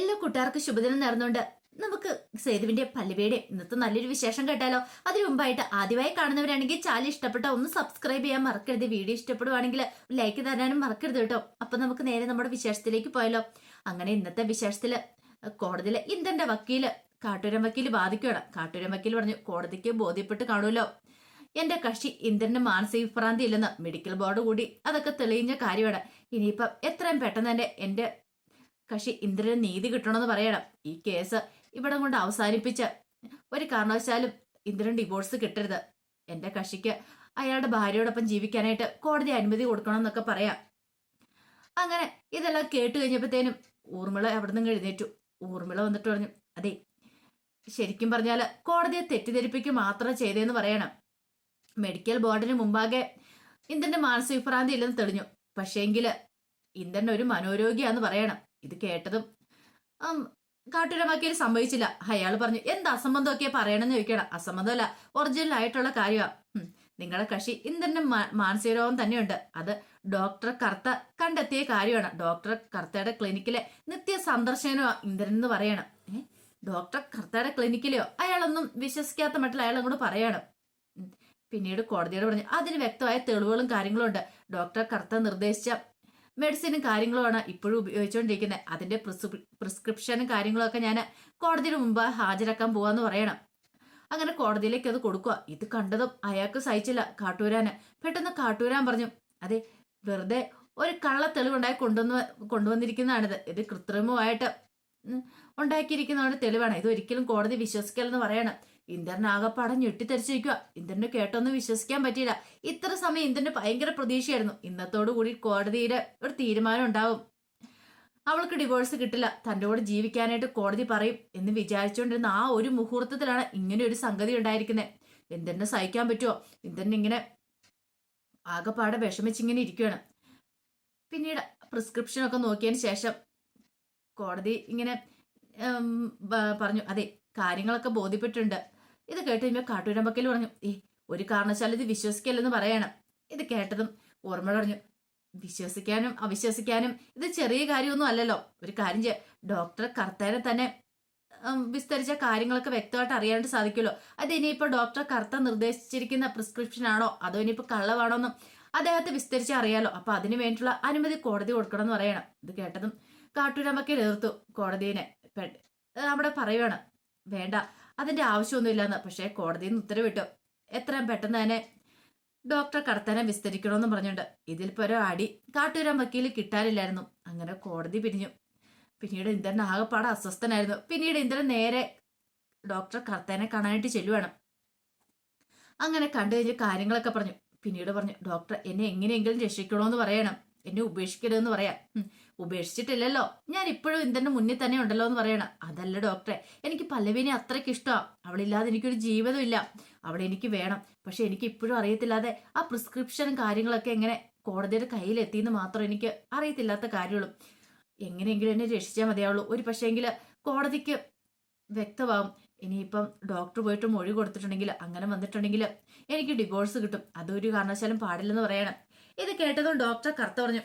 എല്ലാ കൂട്ടുകാർക്കും ശുഭദിനം നേർന്നുകൊണ്ട് നമുക്ക് സേതുവിന്റെ പല്ലുവേടെ ഇന്നത്തെ നല്ലൊരു വിശേഷം കേട്ടാലോ? അതിനു മുമ്പായിട്ട് ആദ്യമായി കാണുന്നവരാണെങ്കിൽ ചാനൽ ഇഷ്ടപ്പെട്ട ഒന്ന് സബ്സ്ക്രൈബ് ചെയ്യാൻ മറക്കരുത്. വീഡിയോ ഇഷ്ടപ്പെടുവാണെങ്കിൽ ലൈക്ക് തരാനും മറക്കരുത് കേട്ടോ. അപ്പൊ നമുക്ക് നേരെ നമ്മുടെ വിശേഷത്തിലേക്ക് പോയാലോ. അങ്ങനെ ഇന്നത്തെ വിശേഷത്തിൽ കോടതിയിലെ ഇന്ദന്റെ വക്കീൽ കാട്ടൂരം വക്കീൽ ബാധിക്കുകയാണ് കാട്ടൂരം വക്കീൽ പറഞ്ഞു കോടതിക്ക് ബോധ്യപ്പെട്ട് കാണുമല്ലോ. എന്റെ കക്ഷി ഇന്ദ്രന് മാനസിക വിഭ്രാന്തി ഇല്ലെന്ന് മെഡിക്കൽ ബോർഡ് കൂടി അതൊക്കെ തെളിയിഞ്ഞ കാര്യമാണ്. ഇനിയിപ്പം എത്രയും പെട്ടെന്ന് തന്നെ എന്റെ കക്ഷി ഇന്ദ്രന് നീതി കിട്ടണമെന്ന് പറയണം. ഈ കേസ് ഇവിടെ കൊണ്ട് അവസാനിപ്പിച്ച് ഒരു കാരണവശാലും ഇന്ദ്രൻ ഡിവോഴ്സ് കിട്ടരുത്. എന്റെ കക്ഷിക്ക് അയാളുടെ ഭാര്യയോടൊപ്പം ജീവിക്കാനായിട്ട് കോടതി അനുമതി കൊടുക്കണം എന്നൊക്കെ പറയാം. അങ്ങനെ ഇതെല്ലാം കേട്ട് കഴിഞ്ഞപ്പോഴത്തേനും ഊർമിള അവിടെ നിന്ന് എഴുന്നേറ്റു. ഊർമിള വന്നിട്ട് പറഞ്ഞു അതെ ശരിക്കും പറഞ്ഞാൽ കോടതിയെ തെറ്റിദ്ധരിപ്പിക്കുക മാത്രം ചെയ്തതെന്ന് പറയണം. മെഡിക്കൽ ബോർഡിന് മുമ്പാകെ ഇന്ദ്രന്റെ മാനസിക വിഭ്രാന്തി ഇല്ലെന്ന് തെളിഞ്ഞു. പക്ഷേങ്കിൽ ഇന്ദ്രൻ ഒരു മനോരോഗിയാന്ന് പറയണം. ഇത് കേട്ടതും കാട്ടൂരമാക്കിയത് സംഭവിച്ചില്ല. അയാൾ പറഞ്ഞു എന്ത് അസംബന്ധമൊക്കെ പറയണമെന്ന് ചോദിക്കണം? അസംബന്ധമല്ല ഒറിജിനൽ ആയിട്ടുള്ള കാര്യമാണ് നിങ്ങളുടെ കക്ഷി ഇന്ദ്രന്റെ മാനസിക രോഗം തന്നെയുണ്ട്. അത് ഡോക്ടർ കർത്ത കണ്ടെത്തിയ കാര്യമാണ്. ഡോക്ടർ കർത്തയുടെ ക്ലിനിക്കിലെ നിത്യ സന്ദർശനമാണ് ഇന്ദ്രൻ എന്ന് പറയണം. ഡോക്ടർ കർത്തയുടെ ക്ലിനിക്കിലെയോ അയാളൊന്നും വിശ്വസിക്കാത്ത മട്ടിൽ അയാൾ അങ്ങോട്ട് പറയണം. പിന്നീട് കോടതിയോട് പറഞ്ഞു അതിന് വ്യക്തമായ തെളിവുകളും കാര്യങ്ങളും ഉണ്ട്. ഡോക്ടർ കർത്ത നിർദ്ദേശിച്ച മെഡിസിനും കാര്യങ്ങളുമാണ് ഇപ്പോഴും ഉപയോഗിച്ചുകൊണ്ടിരിക്കുന്നത് അതിന്റെ പ്രിസ്ക്രി- പ്രിസ്ക്രിപ്ഷനും കാര്യങ്ങളൊക്കെ ഞാൻ കോടതിയുടെ മുമ്പ് ഹാജരാക്കാൻ പോവാന്ന് പറയണം. അങ്ങനെ കോടതിയിലേക്ക് അത് കൊടുക്കുക. ഇത് കണ്ടതും അയാൾക്ക് സഹിച്ചില്ല കാട്ടൂരാന്. പെട്ടെന്ന് കാട്ടൂരാൻ പറഞ്ഞു അതെ വെറുതെ ഒരു കള്ള തെളിവുണ്ടായി കൊണ്ടുവന്ന് കൊണ്ടുവന്നിരിക്കുന്നതാണിത്. ഇത് കൃത്രിമമായിട്ട് ഉണ്ടാക്കിയിരിക്കുന്ന ഉണ്ടാക്കിയിരിക്കുന്നതാണ് തെളിവാണ്. ഇത് ഒരിക്കലും കോടതി വിശ്വസിക്കലെന്ന് പറയണം. ഇന്ദ്രൻ പടം ഞെട്ടിത്തെറിച്ചിരിക്കുക ഇന്ദ്രന് കേട്ടൊന്നും വിശ്വസിക്കാൻ പറ്റിയില്ല. ഇത്ര സമയം ഇന്ദ്രന് ഭയങ്കര പ്രതീക്ഷയായിരുന്നു. ഇന്നത്തോടു കൂടി കോടതിയുടെ ഒരു തീരുമാനം ഉണ്ടാവും. അവൾക്ക് ഡിവോഴ്സ് കിട്ടില്ല. തന്റെ കൂടെ ജീവിക്കാനായിട്ട് കോടതി പറയും എന്ന് വിചാരിച്ചുകൊണ്ടിരുന്ന ആ ഒരു മുഹൂർത്തത്തിലാണ് ഇങ്ങനെ ഒരു സംഗതി ഉണ്ടായിരിക്കുന്നത്. ഇന്ദ്രനെ സഹിക്കാൻ പറ്റുമോ ഇന്ദ്രൻ ഇങ്ങനെ ആകെപ്പാടെ വിഷമിച്ചിങ്ങനെ ഇരിക്കുകയാണ് പിന്നീട് പ്രിസ്ക്രിപ്ഷനൊക്കെ നോക്കിയതിന് ശേഷം കോടതി ഇങ്ങനെ പറഞ്ഞു. അതെ കാര്യങ്ങളൊക്കെ ബോധ്യപ്പെട്ടിട്ടുണ്ട്. ഇത് കേട്ട് കഴിയുമ്പോൾ കാട്ടൂരമ്പക്കൽ പറഞ്ഞു ഏ ഒരു കാരണവശാലും ഇത് വിശ്വസിക്കല്ലെന്ന് പറയണം. ഇത് കേട്ടതും ഓർമ്മ പറഞ്ഞു വിശ്വസിക്കാനും അവിശ്വസിക്കാനും ഇത് ചെറിയ കാര്യമൊന്നും അല്ലല്ലോ. ഒരു കാര്യം ചെയ്യാം. ഡോക്ടർ കർത്തേനെ തന്നെ വിസ്തരിച്ച കാര്യങ്ങളൊക്കെ വ്യക്തമായിട്ട് അറിയാനായിട്ട് സാധിക്കുമല്ലോ. അത് ഇനിയിപ്പോൾ ഡോക്ടർ കർത്ത നിർദ്ദേശിച്ചിരിക്കുന്ന പ്രിസ്ക്രിപ്ഷൻ ആണോ? അതോ ഇനിയിപ്പോൾ കള്ളവാണോ എന്നും അദ്ദേഹത്തെ വിസ്തരിച്ച് അറിയാലോ. അപ്പൊ അതിനു വേണ്ടിയിട്ടുള്ള അനുമതി കോടതി കൊടുക്കണം എന്ന് പറയണം. ഇത് കേട്ടതും കാട്ടൂരമ്മയ്ക്ക് എതിർത്തു കോടതിയെ. പെ- അവിടെ പറയുവാണ് വേണ്ട. അതിന്റെ ആവശ്യമൊന്നുമില്ലെന്ന്. പക്ഷേ കോടതിയിൽ നിന്ന് ഉത്തരവിട്ടു. എത്രയും പെട്ടെന്ന് തന്നെ ഡോക്ടർ കർത്തനെ വിസ്തരിക്കണമെന്ന് പറഞ്ഞിട്ടുണ്ട് ഇതിൽ ഒരു അടി കാട്ടൂരാൻ വക്കീൽ കിട്ടാനില്ലായിരുന്നു. അങ്ങനെ കോടതി പിരിഞ്ഞു. പിന്നീട് ഇന്ദ്രൻ ആകെപ്പാടെ അസ്വസ്ഥനായിരുന്നു. പിന്നീട് ഇന്ദ്രൻ നേരെ ഡോക്ടർ കർത്തനെ കാണാനായിട്ട് ചെല്ലുവാണ്. അങ്ങനെ കണ്ടു കഴിഞ്ഞ് കാര്യങ്ങളൊക്കെ പറഞ്ഞു. പിന്നീട് പറഞ്ഞു ഡോക്ടർ എന്നെ എങ്ങനെയെങ്കിലും രക്ഷിക്കണമെന്ന് പറയണം. എന്നെ ഉപേക്ഷിക്കരുതെന്ന് പറയാം. ഉപേക്ഷിച്ചിട്ടില്ലല്ലോ. ഞാൻ ഇപ്പോഴും ഇന്ദ്രന്റെ മുന്നിൽ തന്നെ ഉണ്ടല്ലോ എന്ന് പറയണം. അതല്ല ഡോക്ടറെ എനിക്ക് പല്ലവിനെ അത്രയ്ക്ക് ഇഷ്ടമാണ് അവളില്ലാതെ എനിക്കൊരു ജീവിതമില്ല. അവളെ എനിക്ക് വേണം. പക്ഷെ എനിക്ക് ഇപ്പോഴും അറിയത്തില്ലാതെ ആ പ്രിസ്ക്രിപ്ഷനും കാര്യങ്ങളൊക്കെ എങ്ങനെ കോടതിയുടെ കയ്യിലെത്തിയെന്ന് മാത്രം എനിക്ക് അറിയത്തില്ലാത്ത കാര്യമുള്ളൂ. എങ്ങനെയെങ്കിലും എന്നെ രക്ഷിച്ചാൽ മതിയാവുള്ളൂ. ഒരു പക്ഷേങ്കിൽ കോടതിക്ക് വ്യക്തമാവും. ഇനിയിപ്പം ഡോക്ടർ പോയിട്ട് മൊഴി കൊടുത്തിട്ടുണ്ടെങ്കിൽ അങ്ങനെ വന്നിട്ടുണ്ടെങ്കിൽ എനിക്ക് ഡിവോഴ്സ് കിട്ടും. അതൊരു കാരണവശാലും പാടില്ലെന്ന് പറയണം. ഇത് കേട്ടതും ഡോക്ടർ കറുത്ത പറഞ്ഞു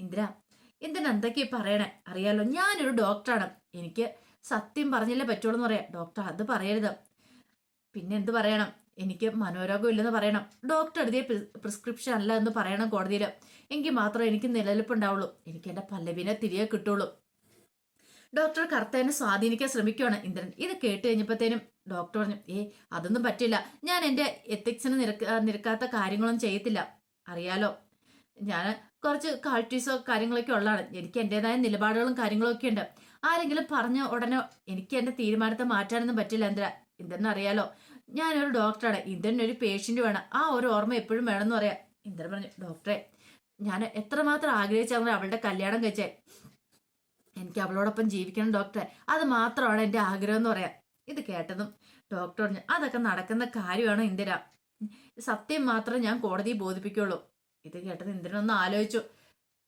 ഇന്ദിര എന്തിനാ എന്തൊക്കെയാ പറയണേ? അറിയാലോ ഞാനൊരു ഡോക്ടറാണ് എനിക്ക് സത്യം പറഞ്ഞില്ലേ പറ്റുള്ളൂ എന്ന് പറയാം. ഡോക്ടർ അത് പറയരുത്. പിന്നെ എന്ത് പറയണം? എനിക്ക് മനോരോഗം ഇല്ലെന്ന് പറയണം. ഡോക്ടർ എഴുതിയ പ്രിസ്ക്രിപ്ഷൻ അല്ല എന്ന് പറയണം കോടതിയിൽ എങ്കിൽ മാത്രമേ എനിക്ക് നിലനിൽപ്പുണ്ടാവുള്ളൂ. എനിക്ക് എന്റെ പല്ലവിനെ തിരികെ കിട്ടുള്ളൂ. ഡോക്ടർ കർത്തേനെ സ്വാധീനിക്കാൻ ശ്രമിക്കുവാണ് ഇന്ദ്രൻ. ഇത് കേട്ട് കഴിഞ്ഞപ്പോഴത്തേനും ഡോക്ടർ പറഞ്ഞു ഏ അതൊന്നും പറ്റില്ല. ഞാൻ എന്റെ എത്തിക്സിന് നിരക്ക നിരക്കാത്ത കാര്യങ്ങളൊന്നും ചെയ്യത്തില്ല. അറിയാലോ ഞാൻ കുറച്ച് കാൾട്ടീസോ കാര്യങ്ങളൊക്കെ ഉള്ളതാണ്. എനിക്ക് എന്റെതായ നിലപാടുകളും കാര്യങ്ങളും ഒക്കെ ഉണ്ട്. ആരെങ്കിലും പറഞ്ഞ ഉടനെ എനിക്ക് എന്റെ തീരുമാനത്തെ മാറ്റാനൊന്നും പറ്റില്ല എന്തിനാ? അറിയാലോ. ഞാനൊരു ഡോക്ടറാണ് ഇന്ദ്രൻ ഒരു പേഷ്യന്റ് വേണം ആ ഒരു ഓർമ്മ എപ്പോഴും വേണമെന്ന് പറയാം. ഇന്ദ്രൻ പറഞ്ഞു ഡോക്ടറെ ഞാൻ എത്രമാത്രം ആഗ്രഹിച്ചാൽ അവളുടെ കല്യാണം കഴിച്ചേ? എനിക്ക് അവളോടൊപ്പം ജീവിക്കണം ഡോക്ടറെ. അത് മാത്രമാണ് എന്റെ ആഗ്രഹം എന്ന് പറയാം. ഇത് കേട്ടതും ഡോക്ടർ പറഞ്ഞു അതൊക്കെ നടക്കുന്ന കാര്യമാണ് ഇന്ദിര. സത്യം മാത്രം ഞാൻ കോടതിയെ ബോധിപ്പിക്കുള്ളൂ. ഇത് കേട്ടത് ഇന്ദ്രനൊന്ന് ആലോചിച്ചു.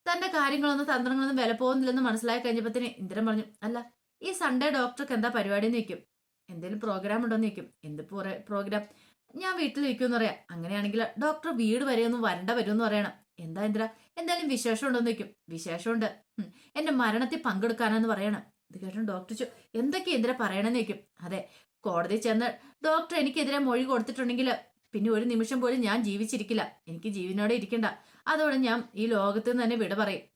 തന്റെ കാര്യങ്ങളൊന്നും തന്ത്രങ്ങളൊന്നും വില പോകുന്നില്ലെന്ന് മനസ്സിലായി കഴിഞ്ഞപ്പോഴത്തേന് ഇന്ദ്രൻ പറഞ്ഞു അല്ല ഈ സൺഡേ ഡോക്ടർക്ക് എന്താ പരിപാടി എന്ന് വെക്കും എന്തെങ്കിലും പ്രോഗ്രാം ഉണ്ടോന്ന് നിൽക്കും എന്ത് പ്രോഗ്രാം ഞാൻ വീട്ടിൽ വെക്കുമെന്ന് പറയാം. അങ്ങനെയാണെങ്കിൽ ഡോക്ടർ വീട് വരെ ഒന്നും വരണ്ട വരുമെന്ന് പറയണം. എന്താ ഇന്ദ്ര? എന്തായാലും വിശേഷം ഉണ്ടോന്ന് നിൽക്കും വിശേഷമുണ്ട്. എന്റെ മരണത്തിൽ പങ്കെടുക്കാനെന്ന് പറയണം. ഇത് കേട്ടോ ഡോക്ടർ ചോ എന്തൊക്കെ ഇന്ദ്ര പറയണമെന്ന് നിൽക്കും അതെ കോടതി ചെന്ന് ഡോക്ടർ എനിക്കെതിരെ മൊഴി കൊടുത്തിട്ടുണ്ടെങ്കിൽ പിന്നെ ഒരു നിമിഷം പോലും ഞാൻ ജീവിച്ചിരിക്കില്ല. എനിക്ക് ജീവനോടെ ഇരിക്കണ്ട. അതോടെ ഞാൻ ഈ ലോകത്ത് നിന്ന് തന്നെ വിട പറയും.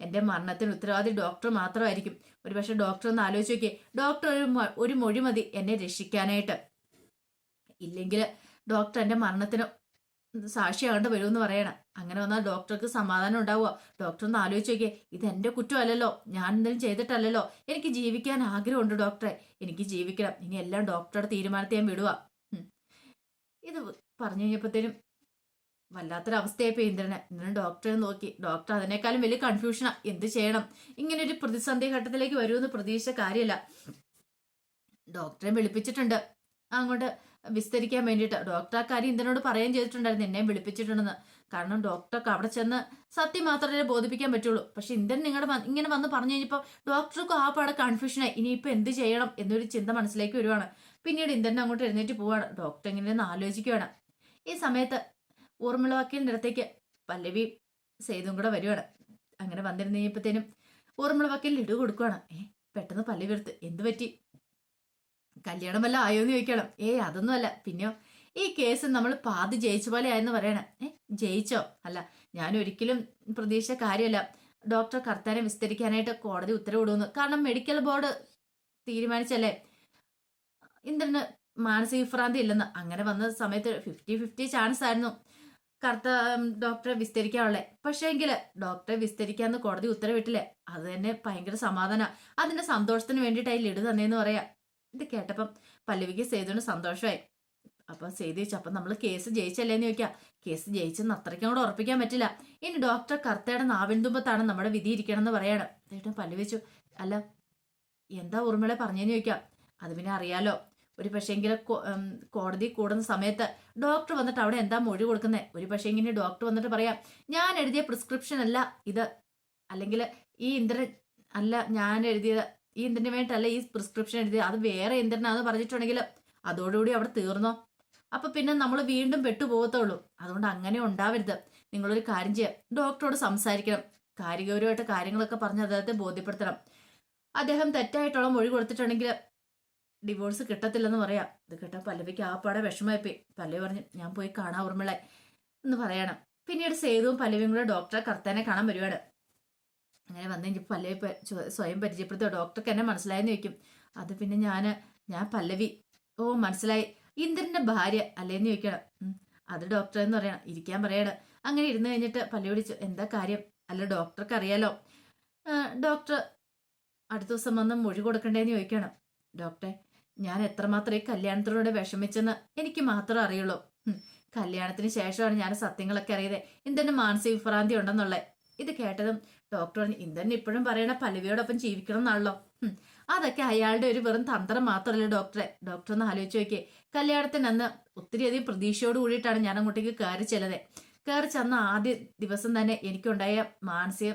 എന്റെ മരണത്തിന് ഉത്തരവാദി ഡോക്ടർ മാത്രമായിരിക്കും. ഒരുപക്ഷെ ഡോക്ടർ ഒന്ന് ആലോചിച്ച് നോക്കിയേ. ഡോക്ടർ ഒരു ഒരു മൊഴി മതി എന്നെ രക്ഷിക്കാനായിട്ട്. ഇല്ലെങ്കിൽ ഡോക്ടർ എന്റെ മരണത്തിന് സാക്ഷിയാകേണ്ട വരുമെന്ന് പറയണം. അങ്ങനെ വന്നാൽ ഡോക്ടർക്ക് സമാധാനം ഉണ്ടാവുക. ഡോക്ടർ ഒന്ന് ആലോചിച്ച് നോക്കിയേ. ഇത് എന്റെ കുറ്റമല്ലല്ലോ. ഞാൻ എന്തെങ്കിലും ചെയ്തിട്ടല്ലല്ലോ. എനിക്ക് ജീവിക്കാൻ ആഗ്രഹമുണ്ട് ഡോക്ടറെ. എനിക്ക് ജീവിക്കണം. ഇനി എല്ലാം ഡോക്ടറുടെ തീരുമാനത്തെ ഞാൻ വിടുക. ഇത് പറഞ്ഞു കഴിഞ്ഞപ്പോഴത്തേനും വല്ലാത്തൊരവസ്ഥയായിപ്പോയി ഇന്ദ്രന്. ഇന്ദ്രൻ ഡോക്ടറെ നോക്കി. ഡോക്ടർ അതിനേക്കാളും വലിയ കൺഫ്യൂഷനാ എന്ത് ചെയ്യണം? ഇങ്ങനെ ഒരു പ്രതിസന്ധി ഘട്ടത്തിലേക്ക് വരുമെന്ന് പ്രതീക്ഷിച്ച കാര്യമല്ല ഡോക്ടറെ വിളിപ്പിച്ചിട്ടുണ്ട്. അങ്ങോട്ട് വിസ്തരിക്കാൻ വേണ്ടിയിട്ട്. ഡോക്ടർ ആ കാര്യം ഇന്ദ്രനോട് പറയുകയും ചെയ്തിട്ടുണ്ടായിരുന്നു. എന്നെ വിളിപ്പിച്ചിട്ടുണ്ടെന്ന്. കാരണം ഡോക്ടർക്ക് അവിടെ ചെന്ന് സത്യം മാത്രമേ ബോധിപ്പിക്കാൻ പറ്റുള്ളൂ. പക്ഷെ ഇന്ദ്രൻ നിങ്ങളുടെ ഇങ്ങനെ വന്ന് പറഞ്ഞു കഴിഞ്ഞപ്പോൾ ഡോക്ടർക്കും ആ പാടെ കൺഫ്യൂഷനായി ഇനിയിപ്പോൾ എന്ത് ചെയ്യണം എന്നൊരു ചിന്ത മനസ്സിലേക്ക് വരുവാണ്. പിന്നീട് ഇന്ദ്രൻ അങ്ങോട്ട് എഴുന്നേറ്റ് പോവാണ്. ഡോക്ടർ എങ്ങനെയെന്ന് ആലോചിക്കുകയാണ് ഈ സമയത്ത് ഊർമിള വക്കീലിന്റെ അടുത്തേക്ക് പല്ലവി സേതും കൂടെ വരുവാണ്. അങ്ങനെ വന്നിരുന്ന് കഴിഞ്ഞപ്പോഴത്തേനും ഊർമിള വക്കീലിന് ഇടു കൊടുക്കുവാണ്. ഏ പെട്ടെന്ന് പല്ലവി എടുത്ത് എന്ത് പറ്റി? കല്യാണം വല്ല ആയോ എന്ന് ചോദിക്കണം. ഏയ് അതൊന്നും അല്ല. പിന്നെയോ ഈ കേസ് നമ്മൾ പാതി ജയിച്ച പോലെ ആയെന്ന് പറയണം. ഏ ജയിച്ചോ? അല്ല ഞാൻ ഒരിക്കലും പ്രതീക്ഷിച്ച കാര്യമല്ല. ഡോക്ടർ കർത്താനെ വിസ്തരിക്കാനായിട്ട് കോടതി ഉത്തരവിടുന്നു കാരണം മെഡിക്കൽ ബോർഡ് തീരുമാനിച്ചല്ലേ? ഇന്ദ്രന് മാനസിക വിഭ്രാന്തി ഇല്ലെന്ന് അങ്ങനെ വന്ന സമയത്ത് ഫിഫ്റ്റി ഫിഫ്റ്റി ചാൻസ് ആയിരുന്നു. കറുത്ത ഡോക്ടറെ വിസ്തരിക്കാനുള്ളേ. പക്ഷേ എങ്കിൽ ഡോക്ടറെ വിസ്തരിക്കാന്ന് കോടതി ഉത്തരവിട്ടില്ലേ? അത് തന്നെ ഭയങ്കര സമാധാനം. അതിന്റെ സന്തോഷത്തിന് വേണ്ടിയിട്ടായി ലഡു തന്നെയെന്ന് പറയാ. ഇത് കേട്ടപ്പം പല്ലവിക്ക് സേതുവിന് സന്തോഷമായി. അപ്പൊ സേതു ചോദിച്ചു അപ്പൊ നമ്മൾ കേസ് ജയിച്ചല്ലേന്ന് ചോദിക്കാം. കേസ് ജയിച്ചെന്ന് അത്രയ്ക്കും കൂടെ ഉറപ്പിക്കാൻ പറ്റില്ല. ഇനി ഡോക്ടർ കർത്തയുടെ നാവിൻ തുമ്പത്താണ് നമ്മുടെ വിധി ഇരിക്കണം എന്ന് പറയാണ്. എന്നിട്ട് പല്ലു വെച്ചു അല്ല എന്താ ഉറുമളെ പറഞ്ഞെന്ന് ചോദിക്കാം. അത് പിന്നെ അറിയാലോ. ഒരു പക്ഷേങ്കിൽ കോടതി കൂടുന്ന സമയത്ത് ഡോക്ടർ വന്നിട്ട് അവിടെ എന്താ മൊഴി കൊടുക്കുന്നത് ഒരു പക്ഷേ ഇങ്ങനെ ഡോക്ടർ വന്നിട്ട് പറയാം ഞാൻ എഴുതിയ പ്രിസ്ക്രിപ്ഷൻ അല്ല ഇത്. അല്ലെങ്കിൽ ഈ ഇന്ദ്രൻ അല്ല ഞാൻ എഴുതിയത് ഈ ഇന്ദ്രന് വേണ്ടിയിട്ടല്ല ഈ പ്രിസ്ക്രിപ്ഷൻ എഴുതിയത്. അത് വേറെ ഇന്ദ്രനാന്ന് പറഞ്ഞിട്ടുണ്ടെങ്കിൽ അതോടുകൂടി അവിടെ തീർന്നോ? അപ്പൊ പിന്നെ നമ്മൾ വീണ്ടും പെട്ടുപോകത്തുള്ളൂ അതുകൊണ്ട് അങ്ങനെ ഉണ്ടാവരുത്. നിങ്ങളൊരു കാര്യം ചെയ്യാം. ഡോക്ടറോട് സംസാരിക്കണം. കാര്യഗൗരവമായിട്ട് കാര്യങ്ങളൊക്കെ പറഞ്ഞ് അദ്ദേഹത്തെ ബോധ്യപ്പെടുത്തണം. അദ്ദേഹം തെറ്റായിട്ടുള്ള മൊഴി കൊടുത്തിട്ടുണ്ടെങ്കിൽ ഡിവോഴ്സ് കിട്ടത്തില്ലെന്ന് പറയാം. ഇത് കേട്ടാൽ പല്ലവിക്ക് ആ പാടെ വിഷമമായിപ്പോയി. പല്ലവി പറഞ്ഞു ഞാൻ പോയി കാണാ ഉർമിളെ എന്ന് പറയണം. പിന്നീട് സേതുവും പല്ലവിയും കൂടെ ഡോക്ടറെ കർത്താനെ കാണാൻ വരുവാണ്. അങ്ങനെ വന്നു പല്ലവി സ്വയം പരിചയപ്പെടുത്തുക ഡോക്ടർക്ക് എന്നെ മനസ്സിലായെന്ന് ചോദിക്കും. അത് പിന്നെ ഞാൻ ഞാൻ പല്ലവി. ഓ മനസ്സിലായി. ഇന്ദ്രന്റെ ഭാര്യ അല്ലേന്ന് ചോദിക്കണം. അത് ഡോക്ടർ എന്ന് പറയണം. ഇരിക്കാൻ പറയണം. അങ്ങനെ ഇരുന്ന് കഴിഞ്ഞിട്ട് പല്ലവി വിളിച്ചു എന്താ കാര്യം? അല്ല ഡോക്ടർക്ക് അറിയാലോ. ഡോക്ടർ അടുത്ത ദിവസം വന്ന് മൊഴി കൊടുക്കണ്ടേന്ന് ചോദിക്കണം. ഡോക്ടറെ ഞാൻ എത്രമാത്രം ഈ കല്യാണത്തിലൂടെ വിഷമിച്ചെന്ന് എനിക്ക് മാത്രം അറിയുള്ളൂ. കല്യാണത്തിന് ശേഷമാണ് ഞാൻ സത്യങ്ങളൊക്കെ അറിയത് എന്തെന്നെ മാനസിക വിഭ്രാന്തി ഉണ്ടെന്നുള്ളത് ഇത് കേട്ടതും ഡോക്ടർ ഇന്ദ്രൻ ഇപ്പോഴും പറയണ പല്ലവിയോടൊപ്പം ജീവിക്കണം എന്നാണല്ലോ അതൊക്കെ അയാളുടെ ഒരു വെറും തന്ത്രം മാത്രമല്ല ഡോക്ടറെ ഡോക്ടർ ഒന്ന് ആലോചിച്ച് നോക്കിയേ. കല്യാണത്തിന് അന്ന് ഒത്തിരിയധികം പ്രതീക്ഷയോട് കൂടിയിട്ടാണ് ഞാൻ അങ്ങോട്ടേക്ക് കയറി ചെല്ലത് കയറി ചെന്ന ആദ്യ ദിവസം തന്നെ എനിക്കുണ്ടായ മാനസിക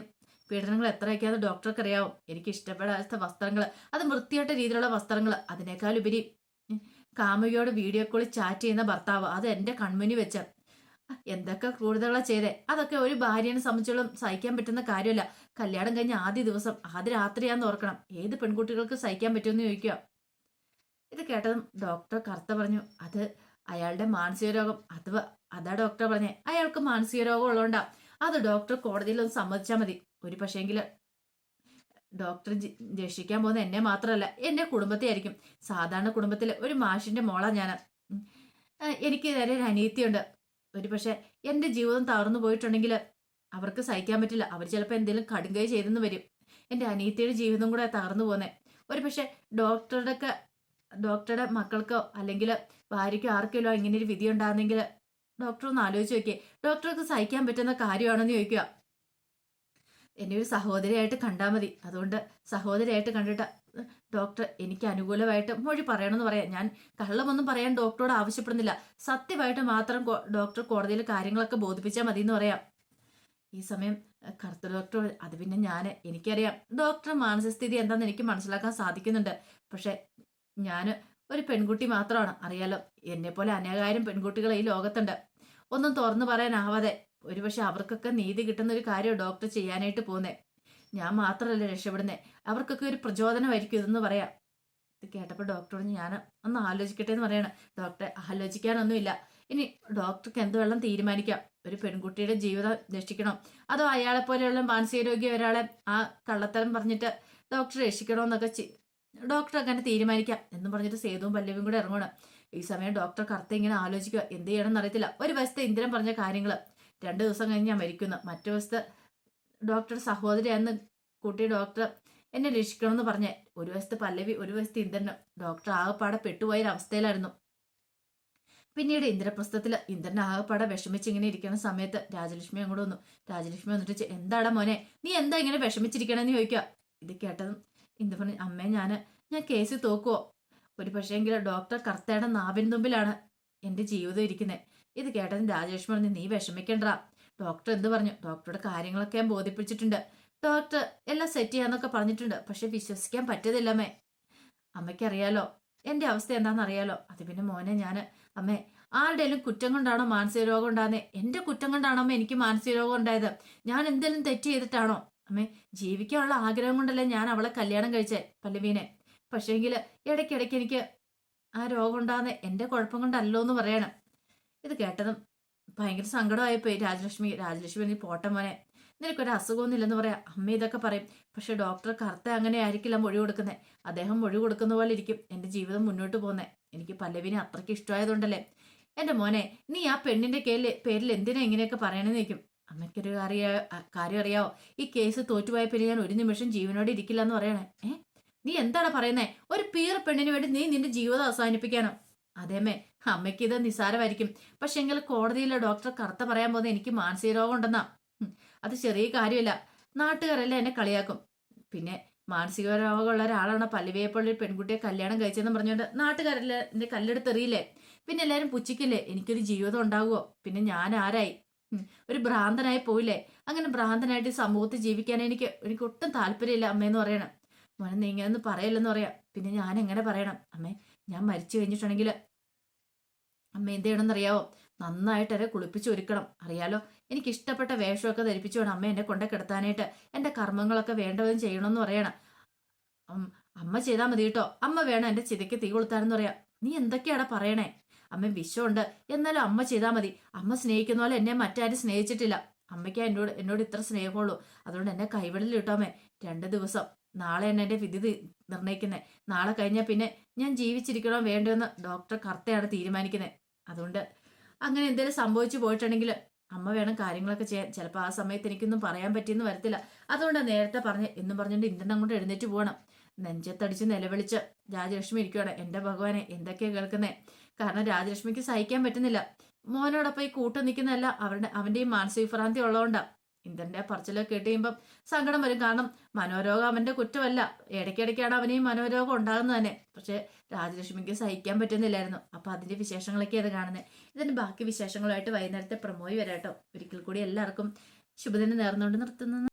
പീഡനങ്ങൾ എത്രയൊക്കെയാണെന്ന് ഡോക്ടർക്ക് അറിയാവും എനിക്ക് ഇഷ്ടപ്പെടാത്ത വസ്ത്രങ്ങൾ അത് വൃത്തിയായിട്ട രീതിയിലുള്ള വസ്ത്രങ്ങൾ അതിനേക്കാൾ ഉപരി കാമുകിയോട് വീഡിയോ കോളിൽ ചാറ്റ് ചെയ്യുന്ന ഭർത്താവ് അത് എന്റെ കൺമുനി വെച്ച. എന്തൊക്കെ കൂടുതലാണ് ചെയ്തേ. അതൊക്കെ ഒരു ഭാര്യനെ സംബന്ധിച്ചോളം സഹിക്കാൻ പറ്റുന്ന കാര്യമല്ല. കല്യാണം കഴിഞ്ഞ ആദ്യ ദിവസം ആദ്യ രാത്രിയാന്ന് ഓർക്കണം. ഏത് പെൺകുട്ടികൾക്ക് സഹിക്കാൻ പറ്റുമെന്ന് ചോദിക്കുക. ഇത് കേട്ടതും ഡോക്ടർ കറുത്ത പറഞ്ഞു അത് അയാളുടെ മാനസിക രോഗം. അത് അതാ ഡോക്ടർ പറഞ്ഞേ അയാൾക്ക് മാനസിക രോഗം ഉള്ളതുകൊണ്ടാ അത് ഡോക്ടർ കോടതിയിൽ ഒന്ന് സമ്മതിച്ചാൽ മതി. ഒരു പക്ഷേങ്കിൽ ഡോക്ടർ രക്ഷിക്കാൻ പോകുന്ന എന്നെ മാത്രമല്ല എന്റെ കുടുംബത്തെ ആയിരിക്കും. സാധാരണ കുടുംബത്തിലെ ഒരു മാഷിന്റെ മോളാ ഞാൻ എനിക്ക് നേരെ ഒരു അനിയത്തിയുണ്ട് ഒരു പക്ഷെ എന്റെ ജീവിതം തകർന്നു പോയിട്ടുണ്ടെങ്കിൽ അവർക്ക് സഹിക്കാൻ പറ്റില്ല. അവർ ചിലപ്പോൾ എന്തെങ്കിലും കടുങ്കൈ ചെയ്തെന്ന് വരും. എന്റെ അനീതിയുടെ ജീവിതം കൂടെ തകർന്നു പോന്നെ. ഒരു പക്ഷെ ഡോക്ടറുടെ ഒക്കെ ഡോക്ടറുടെ മക്കൾക്കോ അല്ലെങ്കിൽ ഭാര്യയ്ക്കോ ആർക്കെല്ലോ ഇങ്ങനെ ഒരു വിധി ഉണ്ടാകുന്നെങ്കിൽ ഡോക്ടർ ഒന്ന് ആലോചിച്ച് നോക്കിയേ. ഡോക്ടർക്ക് സഹിക്കാൻ പറ്റുന്ന കാര്യമാണെന്ന് ചോദിക്കുക എന്നെ ഒരു സഹോദരിയായിട്ട് കണ്ടാൽ മതി. അതുകൊണ്ട് സഹോദരിയായിട്ട് കണ്ടിട്ട് ഡോക്ടർ എനിക്ക് അനുകൂലമായിട്ട് മൊഴി പറയണമെന്ന് പറയാം. ഞാൻ കള്ളമൊന്നും പറയാൻ ഡോക്ടറോട് ആവശ്യപ്പെടുന്നില്ല. സത്യമായിട്ട് മാത്രം ഡോക്ടർ കോടതിയിൽ കാര്യങ്ങളൊക്കെ ബോധിപ്പിച്ചാൽ മതി എന്ന് പറയാം. ഈ സമയം കറുത്ത ഡോക്ടർ അത് പിന്നെ ഞാൻ എനിക്കറിയാം. ഡോക്ടർ മാനസികസ്ഥിതി എന്താണെന്ന് എനിക്ക് മനസ്സിലാക്കാൻ സാധിക്കുന്നുണ്ട്. പക്ഷെ ഞാൻ ഒരു പെൺകുട്ടി മാത്രമാണ്. അറിയാലോ എന്നെപ്പോലെ പോലെ അനേകായിരം പെൺകുട്ടികൾ ഈ ലോകത്തുണ്ട്. ഒന്നും തുറന്നു പറയാനാവാതെ. ഒരുപക്ഷെ അവർക്കൊക്കെ നീതി കിട്ടുന്ന ഒരു കാര്യം ഡോക്ടർ ചെയ്യാനായിട്ട് പോന്നെ. ഞാൻ മാത്രമല്ല രക്ഷപ്പെടുന്നേ. അവർക്കൊക്കെ ഒരു പ്രചോദനമായിരിക്കും ഇതെന്ന് പറയാം. ഇത് കേട്ടപ്പോൾ ഡോക്ടറോട് ഞാൻ ഒന്ന് ആലോചിക്കട്ടെ എന്ന് പറയണം. ഡോക്ടറെ ആലോചിക്കാനൊന്നുമില്ല. ഇനി ഡോക്ടർക്ക് എന്ത് വെള്ളം തീരുമാനിക്കാം. ഒരു പെൺകുട്ടിയുടെ ജീവിതം രക്ഷിക്കണം. അതോ അയാളെ പോലെയുള്ള മാനസിക രോഗി ഒരാളെ ആ കള്ളത്തരം പറഞ്ഞിട്ട് ഡോക്ടർ രക്ഷിക്കണമെന്നൊക്കെ ഡോക്ടർ അങ്ങനെ തീരുമാനിക്കാം എന്ന് പറഞ്ഞിട്ട് സേതുവും പല്ലവിയും കൂടെ ഇറങ്ങണം ഈ സമയം ഡോക്ടർ കറുത്ത ഇങ്ങനെ ആലോചിക്കുക എന്ത് ചെയ്യണമെന്ന് അറിയത്തില്ല. ഒരു വശത്തെ ഇന്ദ്രൻ പറഞ്ഞ കാര്യങ്ങൾ രണ്ട് ദിവസം കഴിഞ്ഞ് ഞാൻ മരിക്കുന്നു. മറ്റു വശത്ത് ഡോക്ടർ സഹോദരിയാന്ന് കൂട്ടി ഡോക്ടർ എന്നെ രക്ഷിക്കണമെന്ന് പറഞ്ഞ ഒരു വശത്ത് പല്ലവി ഒരു വശത്ത് ഇന്ദ്രനും. ഡോക്ടർ ആകെപ്പാടെ പെട്ടുപോയ അവസ്ഥയിലായിരുന്നു. പിന്നീട് ഇന്ദ്രപ്രസ്ഥത്തിൽ ഇന്ദ്രൻ ആകെപ്പാടെ വിഷമിച്ച് ഇങ്ങനെ ഇരിക്കുന്ന സമയത്ത് രാജലക്ഷ്മി അങ്ങോട്ട് വന്നു. രാജലക്ഷ്മി വന്നിട്ട് എന്താടാ മോനെ നീ എന്താ ഇങ്ങനെ വിഷമിച്ചിരിക്കണമെന്ന് ചോദിക്കുക? ഇത് കേട്ടതും ഇന്ദ്രൻ അമ്മേ ഞാൻ ഞാൻ കേസ് തോക്കുവോ? ഒരു പക്ഷേങ്കിൽ ഡോക്ടർ കർത്തയുടെ നാവിൻ തുമ്പിലാണ് എന്റെ ജീവിതം ഇരിക്കുന്നത് ഇത് കേട്ടതിന് രാജേഷ് പറഞ്ഞു നീ വിഷമിക്കണ്ട ഡോക്ടർ എന്ത് പറഞ്ഞു? ഡോക്ടറുടെ കാര്യങ്ങളൊക്കെ ഞാൻ ബോധിപ്പിച്ചിട്ടുണ്ട്. ഡോക്ടർ എല്ലാം സെറ്റ് ചെയ്യാന്നൊക്കെ പറഞ്ഞിട്ടുണ്ട്. പക്ഷെ വിശ്വസിക്കാൻ പറ്റതില്ലമ്മേ അമ്മയ്ക്കറിയാലോ എന്റെ അവസ്ഥ എന്താണെന്ന് അറിയാലോ അത് പിന്നെ മോനെ ഞാൻ അമ്മേ ആരുടെയും കുറ്റം കൊണ്ടാണോ മാനസിക രോഗം ഉണ്ടാകുന്നത് എന്റെ കുറ്റം കൊണ്ടാണോ അമ്മ എനിക്ക് മാനസിക രോഗം ഉണ്ടായത്? ഞാൻ എന്തെങ്കിലും തെറ്റ് ചെയ്തിട്ടാണോ? അമ്മേ ജീവിക്കാനുള്ള ആഗ്രഹം കൊണ്ടല്ലേ ഞാൻ അവളെ കല്യാണം കഴിച്ചേ പല്ലവീനെ? പക്ഷേങ്കിൽ ഇടയ്ക്കിടയ്ക്ക് എനിക്ക് ആ രോഗം ഉണ്ടാകുന്ന എന്റെ കുഴപ്പം കൊണ്ടല്ലോ എന്ന് പറയണം. ഇത് കേട്ടതും ഭയങ്കര സങ്കടമായിപ്പോയി. രാജലക്ഷ്മി രാജലക്ഷ്മി നീ പോട്ടെ മോനെ നിനക്കൊരു അസുഖമൊന്നുമില്ലെന്ന് പറയാം. അമ്മ ഇതൊക്കെ പറയും. പക്ഷെ ഡോക്ടർ കറുത്ത അങ്ങനെ ആയിരിക്കില്ല മൊഴി കൊടുക്കുന്നത് അദ്ദേഹം മൊഴി കൊടുക്കുന്ന പോലെ ഇരിക്കും. എന്റെ ജീവിതം മുന്നോട്ട് പോകുന്നത് എനിക്ക് പല്ലവിനെ അത്രയ്ക്ക് ഇഷ്ടമായതുകൊണ്ടല്ലേ. എന്റെ മോനെ നീ ആ പെണ്ണിന്റെ കേൽ പേരിൽ എന്തിനാ ഇങ്ങനെയൊക്കെ പറയണമെന്ന് നിൽക്കും അമ്മയ്ക്കൊരു അറിയാ കാര്യം അറിയാവോ? ഈ കേസ് തോറ്റുപോയ പിന്നെ ഞാൻ ഒരു നിമിഷം ജീവനോടെ ഇരിക്കില്ല എന്ന് പറയണേ. ഏ? നീ എന്താണ് പറയുന്നേ? ഒരു പീറ പെണ്ണിന് വേണ്ടി നീ നിന്റെ ജീവിതം അവസാനിപ്പിക്കാനോ? അതേമേ അമ്മയ്ക്ക് ഇത് നിസാരമായിരിക്കും പക്ഷെ എങ്കിൽ കോടതിയിലെ ഡോക്ടർ കറുത്ത പറയാൻ പോകുന്നത് എനിക്ക് മാനസിക രോഗം ഉണ്ടെന്നാ? അത് ചെറിയ കാര്യമില്ല. നാട്ടുകാരെല്ലാം എന്നെ കളിയാക്കും. പിന്നെ മാനസിക രോഗമുള്ള ഒരാളാണ് പല്ലുവേപ്പള്ളി പെൺകുട്ടിയെ കല്യാണം കഴിച്ചതെന്ന് പറഞ്ഞുകൊണ്ട് നാട്ടുകാരെല്ലാം എന്റെ കല്ലെടുത്തെറിയില്ലേ പിന്നെ എല്ലാവരും പുച്ഛിക്കില്ലേ? എനിക്കൊരു ജീവിതം ഉണ്ടാകുമോ പിന്നെ ഞാൻ ആരായി? ഒരു ഭ്രാന്തനായി പോയില്ലേ? അങ്ങനെ ഭ്രാന്തനായിട്ട് സമൂഹത്തിൽ ജീവിക്കാൻ എനിക്ക് എനിക്ക് ഒട്ടും താല്പര്യമില്ല അമ്മയെന്ന് പറയണം. മോനെ നീ ഇങ്ങനെയൊന്നും പറയല്ലെന്ന് പറയാം. പിന്നെ ഞാൻ എങ്ങനെ പറയണം? അമ്മേ ഞാൻ മരിച്ചു കഴിഞ്ഞിട്ടുണ്ടെങ്കിൽ അമ്മ എന്ത് ചെയ്യണമെന്ന് അറിയാവോ നന്നായിട്ട് എന്നെ കുളിപ്പിച്ച് ഒരുക്കണം. അറിയാലോ? എനിക്ക് ഇഷ്ടപ്പെട്ട വേഷമൊക്കെ ധരിപ്പിച്ചു വേണം അമ്മ എന്നെ കൊണ്ട കിടത്താനായിട്ട് എന്റെ കർമ്മങ്ങളൊക്കെ വേണ്ടതും ചെയ്യണമെന്ന് പറയണം. അമ്മ ചെയ്താൽ മതി കേട്ടോ. അമ്മ വേണം എന്റെ ചിതയ്ക്ക് തീ കൊളുത്താനെന്ന് പറയാം. നീ എന്തൊക്കെയാണ് പറയണേ? അമ്മ വിഷമുണ്ട്. എന്നാലും അമ്മ ചെയ്താൽ മതി. അമ്മ സ്നേഹിക്കുന്ന പോലെ എന്നെ മറ്റാരും സ്നേഹിച്ചിട്ടില്ല. അമ്മയ്ക്ക് എന്നോട് എന്നോട് ഇത്ര സ്നേഹമുള്ളൂ. അതുകൊണ്ട് എന്നെ കൈവിടൽ കിട്ടാമേ രണ്ട് ദിവസം. നാളെ എന്നെ എന്റെ വിധി നിർണയിക്കുന്നത് നാളെ കഴിഞ്ഞാൽ പിന്നെ ഞാൻ ജീവിച്ചിരിക്കണോ വേണ്ടോ എന്ന് ഡോക്ടർ കർത്തയാണ് തീരുമാനിക്കുന്നത് അതുകൊണ്ട് അങ്ങനെ എന്തെങ്കിലും സംഭവിച്ചു പോയിട്ടുണ്ടെങ്കിൽ അമ്മ വേണം കാര്യങ്ങളൊക്കെ ചെയ്യാൻ. ചിലപ്പോൾ ആ സമയത്ത് എനിക്കൊന്നും പറയാൻ പറ്റിയെന്ന് വരത്തില്ല. അതുകൊണ്ട് നേരത്തെ പറഞ്ഞ് എന്നും പറഞ്ഞുകൊണ്ട് അങ്ങോട്ട് എഴുന്നേറ്റ് പോകണം നെഞ്ചത്തടിച്ച് നിലവിളിച്ച് രാജലക്ഷ്മി ഇരിക്കുകയാണ് എന്റെ ഭഗവാനെ എന്തൊക്കെയാണ് കേൾക്കുന്നത് കാരണം രാജലക്ഷ്മിക്ക് സഹിക്കാൻ പറ്റുന്നില്ല. മോനോടൊപ്പം ഈ കൂട്ടം നിൽക്കുന്നതല്ല അവരുടെ അവന്റെയും മാനസിക ഭ്രാന്തി ഉള്ളതുകൊണ്ടാ. ഇന്ദ്രന്റെ പറച്ചിലൊക്കെ കേട്ട് കഴിയുമ്പം സങ്കടം വരും. കാരണം മനോരോഗം അവന്റെ കുറ്റമല്ല. ഇടയ്ക്കിടയ്ക്കാണ് അവന് ഈ മനോരോഗം ഉണ്ടാകുന്നത് തന്നെ. പക്ഷെ രാജലക്ഷ്മിക്ക് സഹിക്കാൻ പറ്റുന്നില്ലായിരുന്നു. അപ്പൊ അതിന്റെ വിശേഷങ്ങളൊക്കെയാണ് കാണുന്നത് ഇതിന്റെ ബാക്കി വിശേഷങ്ങളുമായിട്ട് വൈകുന്നേരത്തെ പ്രമോയി വരാട്ടോ ഒരിക്കൽ കൂടി എല്ലാവർക്കും ശുഭദിനം നേർന്നുകൊണ്ട് നിർത്തുന്നു.